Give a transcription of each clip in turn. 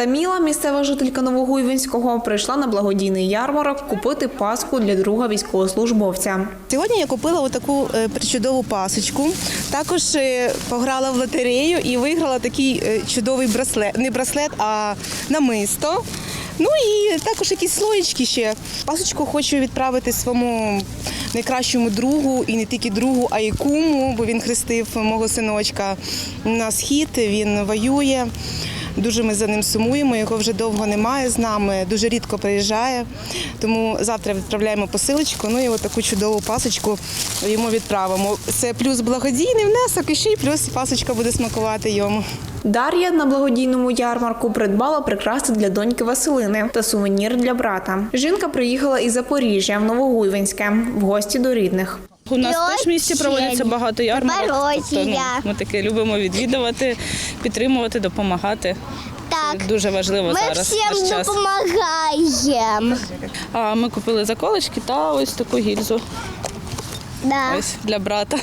Таміла, місцева жителька Нового Новогуйвинського, прийшла на благодійний ярмарок купити паску для друга військовослужбовця. Сьогодні я купила отаку е, причудову пасочку. Також е, пограла в лотерею і виграла такий е, чудовий браслет. Не браслет, а намисто. Ну і також якісь слоєчки ще. Пасочку хочу відправити своєму найкращому другу, і не тільки другу, а й куму, бо він хрестив мого синочка на схід. Він воює. Дуже ми за ним сумуємо. Його вже довго немає з нами, дуже рідко приїжджає. Тому завтра відправляємо посилочку. Ну і таку чудову пасочку йому відправимо. Це плюс благодійний внесок, і ще й плюс пасочка буде смакувати йому. Дар'я на благодійному ярмарку придбала прикраси для доньки Василини та сувенір для брата. Жінка приїхала із Запоріжжя в Новогуйвинське в гості до рідних. У нас теж в місті проводиться багато ярмарок. Тобто, ну, ми таке любимо відвідувати, підтримувати, допомагати. Так. Це дуже важливо Ми зараз. всім час. допомагаємо. А ми купили заколочки та ось таку гільзу. Да. Ось для брата.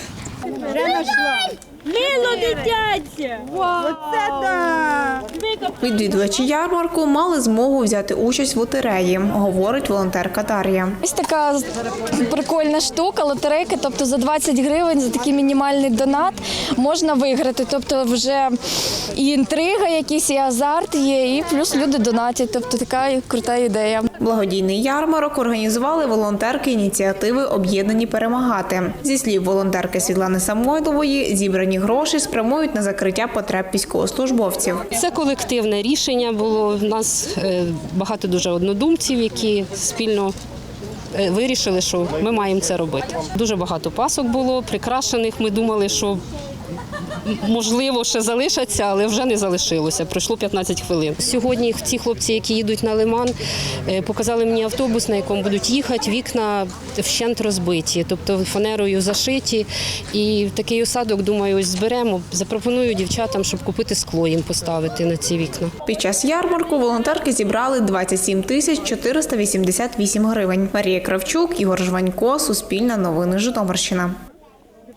Відвідувачі ярмарку мали змогу взяти участь в лотереї, говорить волонтерка Дар'я. Ось така прикольна штука, лотерейка. Тобто за 20 гривень за такий мінімальний донат можна виграти. Тобто вже і інтрига, якийсь, і азарт є, і плюс люди донатять. Тобто така крута ідея. Благодійний ярмарок організували волонтерки ініціативи Об'єднані перемагати. Зі слів волонтерки Світлани Самойлової, зібрані гроші спрямують на закриття потреб військовослужбовців. Це колективне рішення було. У нас е, багато дуже однодумців, які спільно е, вирішили, що ми маємо це робити. Дуже багато пасок було прикрашених. Ми думали, що можливо ще залишаться, але вже не залишилося. Пройшло 15 хвилин. Сьогодні ці хлопці, які їдуть на лиман, е, показали мені автобус, на якому будуть їхати. Вікна вщент розбиті, тобто фанерою зашиті. І такий осадок, думаю, ось зберемо. Запропоную дівчатам, щоб купити скло їм поставити на ці вікна. Під час ярмарку волонтерки зібрали 27 тисяч 488 гривень. Марія Кравчук, Ігор Жванько, Суспільна новини Житомирщина.